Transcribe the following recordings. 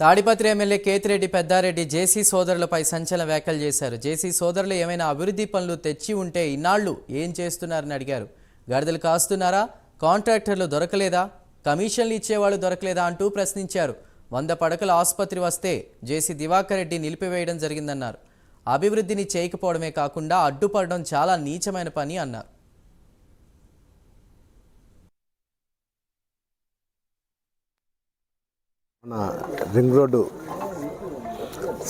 Tadipatri MLA Kethireddy Peddareddy JC సోదరులపై సంచలన వ్యాఖ్యలు చేశారు. జేసీ సోదరులు ఏమైనా అభివృద్ధి పనులు తెచ్చి ఉంటే ఇన్నాళ్ళు ఏం చేస్తున్నారని అడిగారు. గడదలు కాస్తున్నారా? కాంట్రాక్టర్లు దొరకలేదా? కమిషన్లు ఇచ్చేవాళ్ళు దొరకలేదా అంటూ ప్రశ్నించారు. వంద పడకల ఆసుపత్రి వస్తే జేసీ దివాకర్ రెడ్డి నిలిపివేయడం జరిగిందన్నారు. అభివృద్ధిని చేయకపోవడమే కాకుండా అడ్డుపడడం చాలా నీచమైన పని అన్నారు. రింగ్ రోడ్డు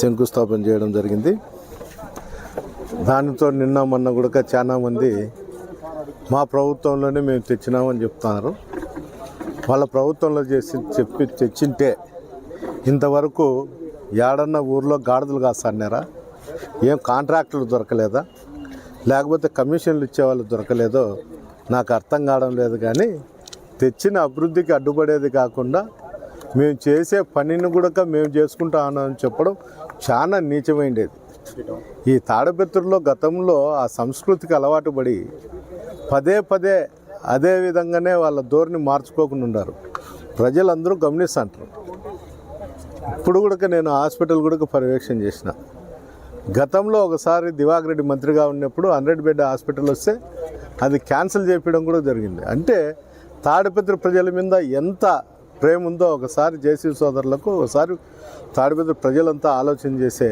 శంకుస్థాపన చేయడం జరిగింది. దానితో నిన్న మొన్న కూడా చాలా మంది మా ప్రభుత్వంలోనే మేము తెచ్చినామని చెప్తున్నారు. వాళ్ళ ప్రభుత్వంలో చేసి చెప్పి తెచ్చింటే ఇంతవరకు ఏడన్న ఊర్లో గాడిదలు కాస్తాన్నారా? ఏం కాంట్రాక్టులు దొరకలేదా? లేకపోతే కమిషన్లు ఇచ్చేవాళ్ళు దొరకలేదో నాకు అర్థం కావడం లేదు కానీ తెచ్చిన అభివృద్ధికి అడ్డుపడేది కాకుండా మేము చేసే పనిని కూడా మేము చేసుకుంటా అని చెప్పడం చాలా నీచమైండేది. ఈ తాడబెత్తుల్లో గతంలో ఆ సంస్కృతికి అలవాటు పడి పదే పదే అదే విధంగానే వాళ్ళ ధోరణి మార్చుకోకుండా ఉన్నారు ప్రజలందరూ గమనిస్తుంటారు ఇప్పుడు కూడా నేను హాస్పిటల్ కూడా పర్యవేక్షణ చేసిన. గతంలో ఒకసారి దివాకర్ రెడ్డి మంత్రిగా ఉన్నప్పుడు హండ్రెడ్ బెడ్ హాస్పిటల్ వస్తే అది క్యాన్సిల్ చేయడం కూడా జరిగింది. అంటే తాడిపత్రి ప్రజల మీద ఎంత ప్రేమ ఉందో ఒకసారి జేసీ సోదరులకు ఒకసారి తాడిపత్రి ప్రజలంతా ఆలోచన చేసే